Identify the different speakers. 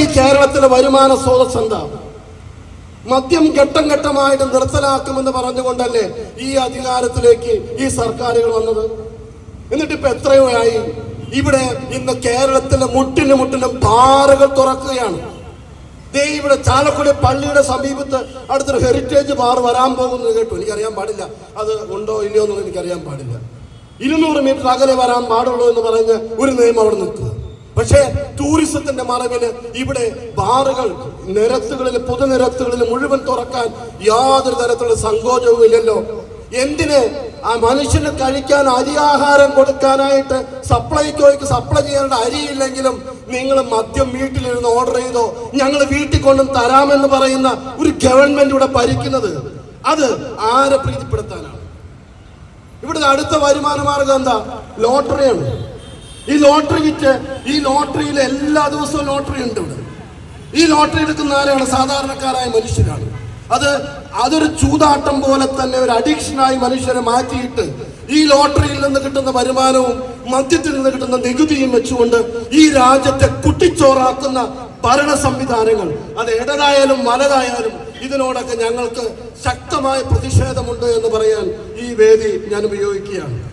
Speaker 1: ഈ കേരളത്തിലെ വരുമാന സ്രോതസ് എന്താ? മദ്യം ഘട്ടം ഘട്ടമായിട്ട് നിർത്തലാക്കുമെന്ന് പറഞ്ഞുകൊണ്ടല്ലേ ഈ അധികാരത്തിലേക്ക് ഈ സർക്കാരുകൾ വന്നത്? എന്നിട്ട് ഇപ്പൊ എത്രയോ ആയി ഇവിടെ ഇന്ന് കേരളത്തിലെ മുട്ടിന് മുട്ടിനും ബാറുകൾ തുറക്കുകയാണ്. ദേ ഇവിടെ ചാലക്കുടി പള്ളിയുടെ സമീപത്ത് അടുത്തൊരു ഹെറിറ്റേജ് ബാർ വരാൻ പോകുന്നത് കേട്ടു. എനിക്കറിയാൻ പാടില്ല. അത് ഉണ്ടോ ഇല്ലയോ എന്നുള്ളത് എനിക്കറിയാൻ പാടില്ല. ഇരുന്നൂറ് മീറ്റർ അകലെ വരാൻ പാടുള്ളൂ എന്ന് പറഞ്ഞ് ഒരു നിയമം അവിടെ നിൽക്കുക പക്ഷേ ടൂറിസത്തിന്റെ മറവിൽ ഇവിടെ ബാറുകൾ നിരത്തുകളിൽ പൊതുനിരത്തുകളിൽ മുഴുവൻ തുറക്കാൻ യാതൊരു തരത്തിലുള്ള സങ്കോചവും ഇല്ലല്ലോ. എന്തിന് ആ മനുഷ്യന് കഴിക്കാൻ അരിയാഹാരം കൊടുക്കാനായിട്ട് സപ്ലൈക്കോയ്ക്ക് സപ്ലൈ ചെയ്യേണ്ട അരിയില്ലെങ്കിലും നിങ്ങൾ മദ്യം വീട്ടിലിരുന്ന് ഓർഡർ ചെയ്തോ ഞങ്ങൾ വീട്ടിൽ കൊണ്ടും തരാമെന്ന് പറയുന്ന ഒരു ഗവൺമെന്റ് ഇവിടെ ഭരിക്കുന്നത് അത് ആരെ പ്രീതിപ്പെടുത്താനാണ്? ഇവിടുത്തെ അടുത്ത വരുമാന മാർഗം എന്താ? ലോട്ടറിയാണ്. ഈ ലോട്ടറി കിറ്റ് ഈ ലോട്ടറിയിൽ എല്ലാ ദിവസവും ലോട്ടറി ഉണ്ട് ഇവിടെ. ഈ ലോട്ടറി എടുക്കുന്ന ആരാണ്? സാധാരണക്കാരായ മനുഷ്യരാണ്. അത് അതൊരു ചൂതാട്ടം പോലെ തന്നെ ഒരു അഡിക്ഷനായി മനുഷ്യരെ മാറ്റിയിട്ട് ഈ ലോട്ടറിയിൽ നിന്ന് കിട്ടുന്ന വരുമാനവും മദ്യത്തിൽ നിന്ന് കിട്ടുന്ന നികുതിയും വെച്ചുകൊണ്ട് ഈ രാജ്യത്തെ കുട്ടിച്ചോറാക്കുന്ന ഭരണ സംവിധാനങ്ങൾ അത് ഇടതായാലും വലതായാലും ഇതിനോടൊക്കെ ഞങ്ങൾക്ക് ശക്തമായ പ്രതിഷേധമുണ്ട് എന്ന് പറയാൻ ഈ വേദി ഞാൻ ഉപയോഗിക്കുകയാണ്.